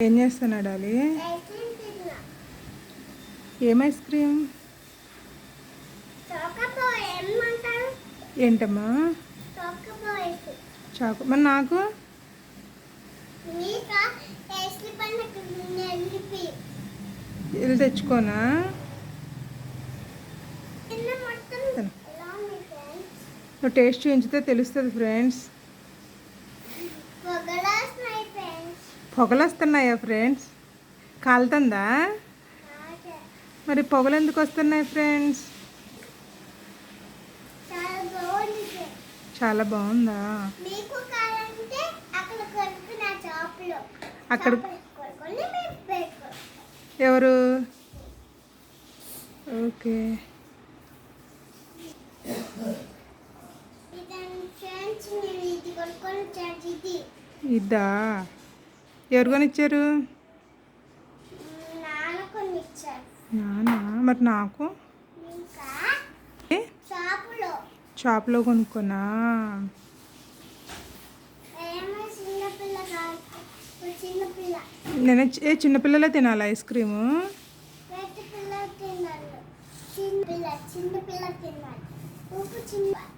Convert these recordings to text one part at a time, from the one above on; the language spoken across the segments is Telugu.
ఏం చేస్తున్నాడు తిన్నా ఏం ఐస్ క్రీమ్? ఏంటమ్మా? చాకు మరి నాకు? ఇది తెచ్చుకోనా? నువ్వు టేస్ట్ చూపించితే తెలుస్తుంది ఫ్రెండ్స్ పొగలాస్తున్నాయి ఫ్రెండ్స్ పొగలు వస్తున్నాయా ఫ్రెండ్స్? కాలుతుందా? మరి పొగలు ఎందుకు వస్తున్నాయి ఫ్రెండ్స్? చాలా బాగుంది. అక్కడ ఎవరు? ఓకే. ఇది? ఎవరు కొనిచ్చారు? నానా? మరి నాకు? షాపులో. కొనుక్కున్నా నేను ఏ చిన్నపిల్లలే తినాలి ఐస్ క్రీము? తినాలి.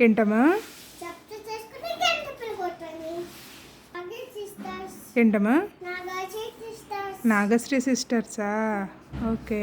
ఏంటమ్మా ఏంటమ్మా నాగశ్రీ సిస్టర్సా ఓకే.